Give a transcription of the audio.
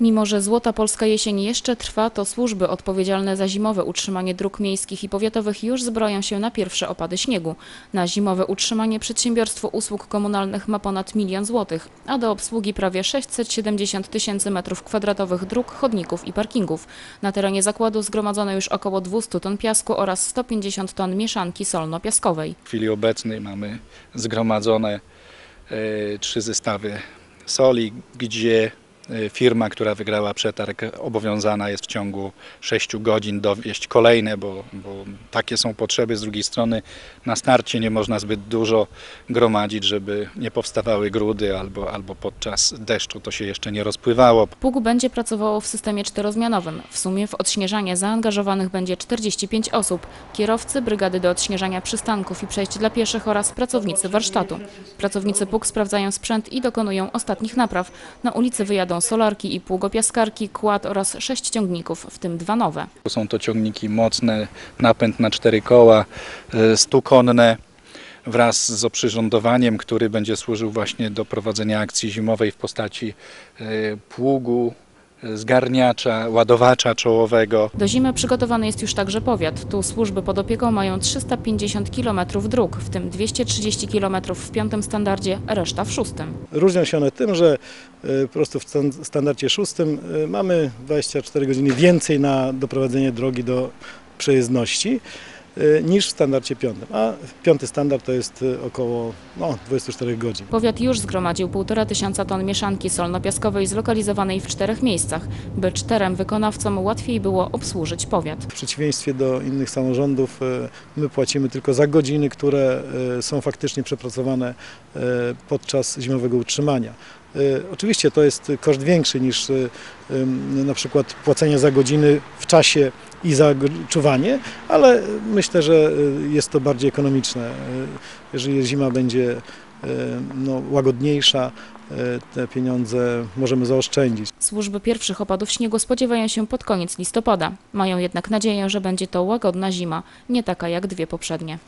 Mimo, że złota polska jesień jeszcze trwa, to służby odpowiedzialne za zimowe utrzymanie dróg miejskich i powiatowych już zbroją się na pierwsze opady śniegu. Na zimowe utrzymanie przedsiębiorstwo usług komunalnych ma ponad milion złotych, a do obsługi prawie 670 tysięcy metrów kwadratowych dróg, chodników i parkingów. Na terenie zakładu zgromadzono już około 200 ton piasku oraz 150 ton mieszanki solno-piaskowej. W chwili obecnej mamy zgromadzone e, trzy zestawy soli, gdzie firma, która wygrała przetarg, obowiązana jest w ciągu 6 godzin dowieść kolejne, bo, bo takie są potrzeby. Z drugiej strony na starcie nie można zbyt dużo gromadzić, żeby nie powstawały grudy albo, albo podczas deszczu to się jeszcze nie rozpływało. Pług będzie pracowało w systemie czterozmianowym. W sumie w odśnieżanie zaangażowanych będzie 45 osób. Kierowcy, brygady do odśnieżania przystanków i przejść dla pieszych oraz pracownicy warsztatu. Pracownicy pług sprawdzają sprzęt i dokonują ostatnich napraw. Na ulicy wyjadą solarki i pługopiaskarki, kład oraz sześć ciągników, w tym dwa nowe. Są to ciągniki mocne, napęd na cztery koła, e, stukonne wraz z oprzyrządowaniem, który będzie służył właśnie do prowadzenia akcji zimowej w postaci e, pługu, zgarniacza, ładowacza czołowego. Do zimy przygotowany jest już także powiat. Tu służby pod opieką mają 350 km dróg, w tym 230 km w piątym standardzie, reszta w szóstym. Różnią się one tym, że e, po prostu w stan- standardzie szóstym e, mamy 24 godziny więcej na doprowadzenie drogi do przejezdności niż w standardzie piątym. A piąty standard to jest e, około no, 24 godzin. Powiat już zgromadził 1,5 tysiąca ton mieszanki solno-piaskowej zlokalizowanej w czterech miejscach, by czterem wykonawcom łatwiej było obsłużyć powiat. W przeciwieństwie do innych samorządów e, my płacimy tylko za godziny, które są faktycznie przepracowane podczas zimowego utrzymania. E, Oczywiście to jest koszt większy niż em, na przykład płacenie za godziny w czasie i za czuwanie, ale myślę, że e, jest to bardziej ekonomiczne. Jeżeli zima będzie no, łagodniejsza, te pieniądze możemy zaoszczędzić. Służby pierwszych opadów śniegu spodziewają się pod koniec listopada. Mają jednak nadzieję, że będzie to łagodna zima, nie taka jak dwie poprzednie.